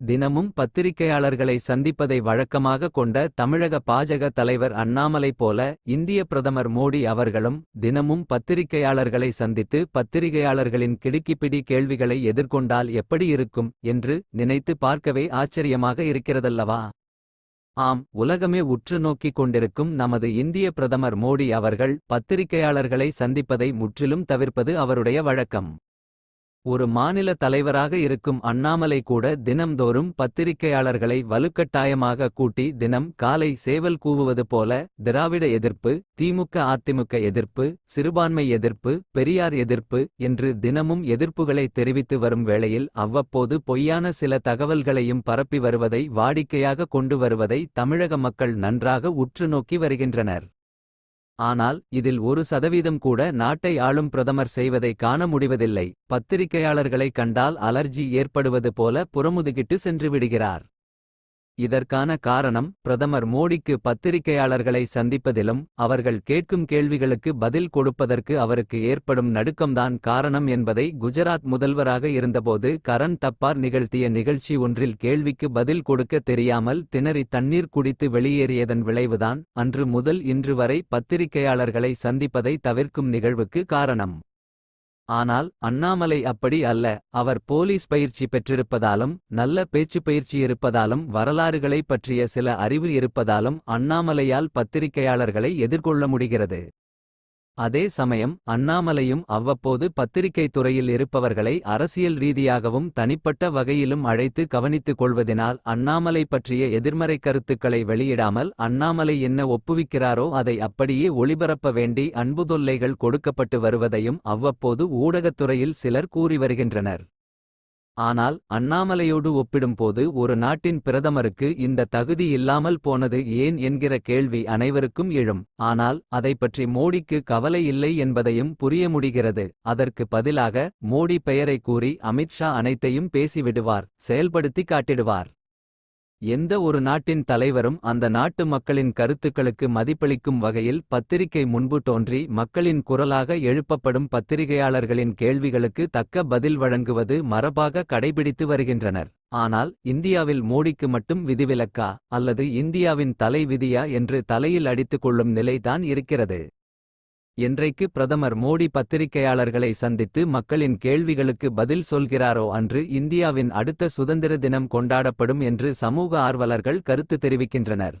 தினமும் பத்திரிகையாளர்களை சந்திப்பதை வழக்கமாக கொண்ட தமிழக பாஜக தலைவர் அண்ணாமலை போல இந்திய பிரதமர் மோடி அவர்களும் தினமும் பத்திரிகையாளர்களை சந்தித்து பத்திரிகையாளர்களின் கிடுக்கிப்பிடி கேள்விகளை எதிர்கொண்டால் எப்படி இருக்கும் என்று நினைத்து பார்க்கவே ஆச்சரியமாக இருக்கிறதல்லவா? ஆம் உலகமே உற்று நோக்கிக் கொண்டிருக்கும் நமது இந்திய பிரதமர் மோடி அவர்கள் பத்திரிகையாளர்களை சந்திப்பதை முற்றிலும் தவிர்ப்பது அவருடைய வழக்கம். ஒரு மாநில தலைவராக இருக்கும் அண்ணாமலை கூட தினம்தோறும் பத்திரிகையாளர்களை வலுக்கட்டாயமாக கூட்டி தினம் காலை சேவல் கூவுவது போல திராவிட எதிர்ப்பு திமுக அதிமுக எதிர்ப்பு சிறுபான்மை எதிர்ப்பு பெரியார் எதிர்ப்பு என்று தினமும் எதிர்ப்புகளை தெரிவித்து வரும் வேளையில் அவ்வப்போது பொய்யான சில தகவல்களையும் பரப்பி வருவதை வாடிக்கையாக கொண்டு வருவதை தமிழக மக்கள் நன்றாக உற்று நோக்கி வருகின்றனர். ஆனால் இதில் ஒரு சதவீதம் கூட நாட்டை ஆளும் பிரதமர் செய்வதை காண முடிவதில்லை. பத்திரிகையாளர்களை கண்டால் அலர்ஜி ஏற்படுவது போல புறமுதுகிட்டு சென்றுவிடுகிறார் இதற்கான காரணம் பிரதமர் மோடிக்கு பத்திரிகையாளர்களை சந்திப்பதிலும் அவர்கள் கேட்கும் கேள்விகளுக்கு பதில் கொடுப்பதற்கு அவருக்கு ஏற்படும் நடுக்கம்தான் காரணம் என்பதை குஜராத் முதல்வராக இருந்தபோது கரண் தப்பார் நிகழ்த்திய நிகழ்ச்சி ஒன்றில் கேள்விக்கு பதில் கொடுக்க தெரியாமல் திணறி தண்ணீர் குடித்து வெளியேறியதன் விளைவுதான் அன்று முதல் இன்று வரை பத்திரிகையாளர்களை சந்திப்பதை தவிர்க்கும் நிகழ்வுக்கு காரணம். ஆனால் அண்ணாமலை அப்படி அல்ல. அவர் போலீஸ் பயிற்சி பெற்றிருப்பதாலும் நல்ல பேச்சுப் பயிற்சி இருப்பதாலும் வரலாறுகளைப் பற்றிய சில அறிவு இருப்பதாலும் அண்ணாமலையால் பத்திரிகையாளர்களை எதிர்கொள்ள முடிகிறது. அதே சமயம் அண்ணாமலையும் அவ்வப்போது பத்திரிகை துறையில் இருப்பவர்களை அரசியல் ரீதியாகவும் தனிப்பட்ட வகையிலும் அழைத்து கவனித்துக் கொள்வதினால் அண்ணாமலை பற்றிய எதிர்மறை கருத்துக்களை வெளியிடாமல் அண்ணாமலை என்ன ஒப்புவிக்கிறாரோ அதை அப்படியே ஒளிபரப்ப வேண்டி அன்புதொல்லைகள் கொடுக்கப்பட்டு வருவதையும் அவ்வப்போது ஊடகத்துறையில் சிலர் கூறி வருகின்றனர். ஆனால் அண்ணாமலையோடு ஒப்பிடும்போது ஒரு நாட்டின் பிரதமருக்கு இந்த தகுதி இல்லாமல் போனது ஏன் என்கிற கேள்வி அனைவருக்கும் எழும். ஆனால் அதைப்பற்றி மோடிக்கு கவலை இல்லை என்பதையும் புரிய முடிகிறது. அதற்கு பதிலாக மோடி பெயரை கூறி அமித்ஷா அனைத்தையும் பேசிவிடுவார் செயல்படுத்தி காட்டிடுவார். எந்த ஒரு நாட்டின் தலைவரும் அந்த நாட்டு மக்களின் கருத்துக்களுக்கு மதிப்பளிக்கும் வகையில் பத்திரிகை முன்பு தோன்றி மக்களின் குரலாக எழுப்பப்படும் பத்திரிகையாளர்களின் கேள்விகளுக்கு தக்க பதில் வழங்குவது மரபாக கடைபிடித்து வருகின்றனர். ஆனால் இந்தியாவில் மோடிக்கு மட்டும் விதிவிலக்கா? அல்லது இந்தியாவின் தலை விதியா என்று தலையில் அடித்துக் கொள்ளும் நிலைதான் இருக்கிறது. என்றைக்கு பிரதமர் மோடி பத்திரிகையாளர்களை சந்தித்து மக்களின் கேள்விகளுக்கு பதில் சொல்கிறாரோ அன்று இந்தியாவின் அடுத்த சுதந்திர தினம் கொண்டாடப்படும் என்று சமூக ஆர்வலர்கள் கருத்து தெரிவிக்கின்றனர்.